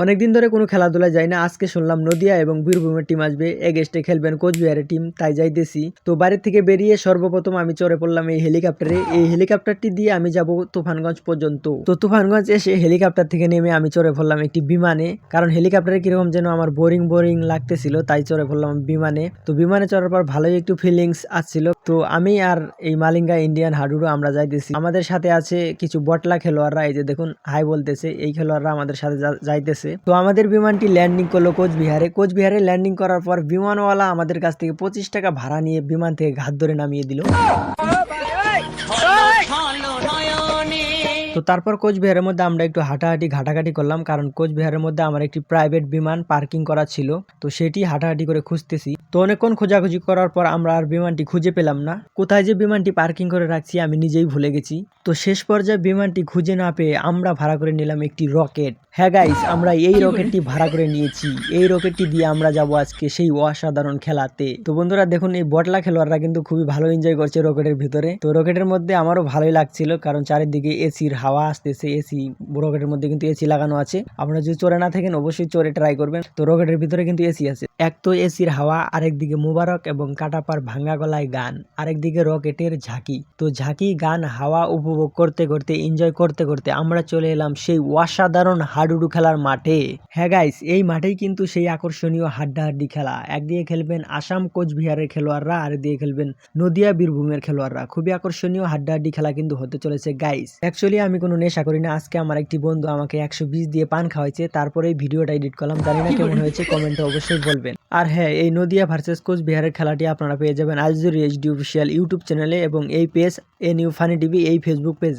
অনেকদিন ধরে কোনো খেলাধুলায় যাই না, আজকে শুনলাম নদিয়া এবং বীরভূমের টিম আসবে। এগেস্টে খেলবেন কোচবিহারের টিম, তাই যাইতেছি। তো বাড়ির থেকে বেরিয়ে সর্বপ্রথম আমি চড়ে পড়লাম এই হেলিকপ্টারে। এই হেলিকপ্টারটি দিয়ে আমি যাব তুফানগঞ্জ পর্যন্ত। তো তুফানগঞ্জ এসে হেলিকপ্টার থেকে নেমে আমি চড়ে পড়লাম একটি বিমানে। কারণ হেলিকপ্টারে কীরকম যেন আমার বোরিং বোরিং লাগতেছিল, তাই চড়ে পড়লাম বিমানে। তো বিমানে চড়ার পর ভালোই একটু ফিলিংস আসছিল। তো আমি আর এই মালিঙ্গা ইন্ডিয়ান হাডুডু আমরা যাইতেছি। আমাদের সাথে আছে কিছু বটলা খেলোয়াড়রা, এই যে দেখুন, হাই বলতেছে, এই খেলোয়াড়রা আমাদের সাথে যা- যাইতেছে তো আমাদের বিমানটি ল্যান্ডিং করল কোচবিহারে। কোচবিহারে ল্যান্ডিং করার পর বিমানওয়ালা আমাদের কাছ থেকে পঁচিশ টাকা ভাড়া নিয়ে বিমান থেকে ঘাত ধরে নামিয়ে দিল। তো তারপর কোচবিহারের মধ্যে আমরা একটু হাঁটাহাঁটি ঘাটাঘাটি করলাম, কারণ কোচবিহারের মধ্যে আমার একটি প্রাইভেট বিমান পার্কিং করা ছিল। তো সেটি হাঁটাহাঁটি করে খুঁজতেছি। তো অনেকক্ষণ খোঁজাখুঁজি করার পর আমরা আর বিমানটি খুঁজে পেলাম না। কোথায় যে বিমানটি পার্কিং করে রাখছি আমি নিজেই ভুলে গেছি। তো শেষ পর্যায়ে বিমানটি খুঁজে না পেয়ে আমরা ভাড়া করে নিলাম একটি রকেট হ্যাঁ গাইস আমরা এই রকেটটি ভাড়া করে নিয়েছি। এই রকেটটি দিয়ে আমরা যাব আজকে সেই অসাধারণ খেলাতে। তো বন্ধুরা দেখুন এই বটলা খেলোয়াড়রা কিন্তু খুবই ভালো এনজয় করছে রকেটের ভিতরে। তো রকেটের মধ্যে আমারও ভালোই লাগছিল কারণ চারিদিকে এসির হাওয়া আসতেছে এসি রকেটের মধ্যে কিন্তু এসি লাগানো আছে। আপনারা যদি চড়ে না থাকেন অবশ্যই চড়ে ট্রাই করবেন। তো রকেটের ভিতরে কিন্তু এসি আছে। এক তো এসির হাওয়া আরেকদিকে মোবারক এবং কাটাপার ভাঙ্গা গলায় গান আরেকদিকে রকেটের ঝাঁকি। তো ঝাঁকি গান হাওয়া উপভোগ করতে করতে এনজয় করতে করতে আমরা চলে এলাম সেই অসাধারণ হাডুডু খেলার মাঠে। হ্যাঁ গাইস এই মাঠেই কিন্তু সেই আকর্ষণীয় হাড্ডাহাড্ডি খেলা। একদিকে খেলবেন আসাম কোচবিহারের খেলোয়াড়রা আর দিকে খেলবেন নদিয়া বীরভূমের খেলোয়াড়রা। খুবই আকর্ষণীয় হাড্ডাহাড্ডি খেলা কিন্তু হতে চলেছে গাইস অ্যাকচুয়ালি আমি কোনো নেশা করি না আজকে আমার একটি বন্ধু আমাকে একশো বিশ দিয়ে পান খাওয়াইছে তারপরে এই ভিডিওটা এডিট করলাম জানি না কেমন হয়েছে কমেন্টে অবশ্যই বলবেন। আর হ্যাঁ এই নদিয়া ভার্সেস কোচবিহারের খেলাটি আপনারা পেয়ে যাবেন আলজুরি এইচডি অফিসিয়াল ইউটিউব চ্যানেলে এবং এই পেজ এ নিউ ফানি টিভি এই ফেসবুক পেজে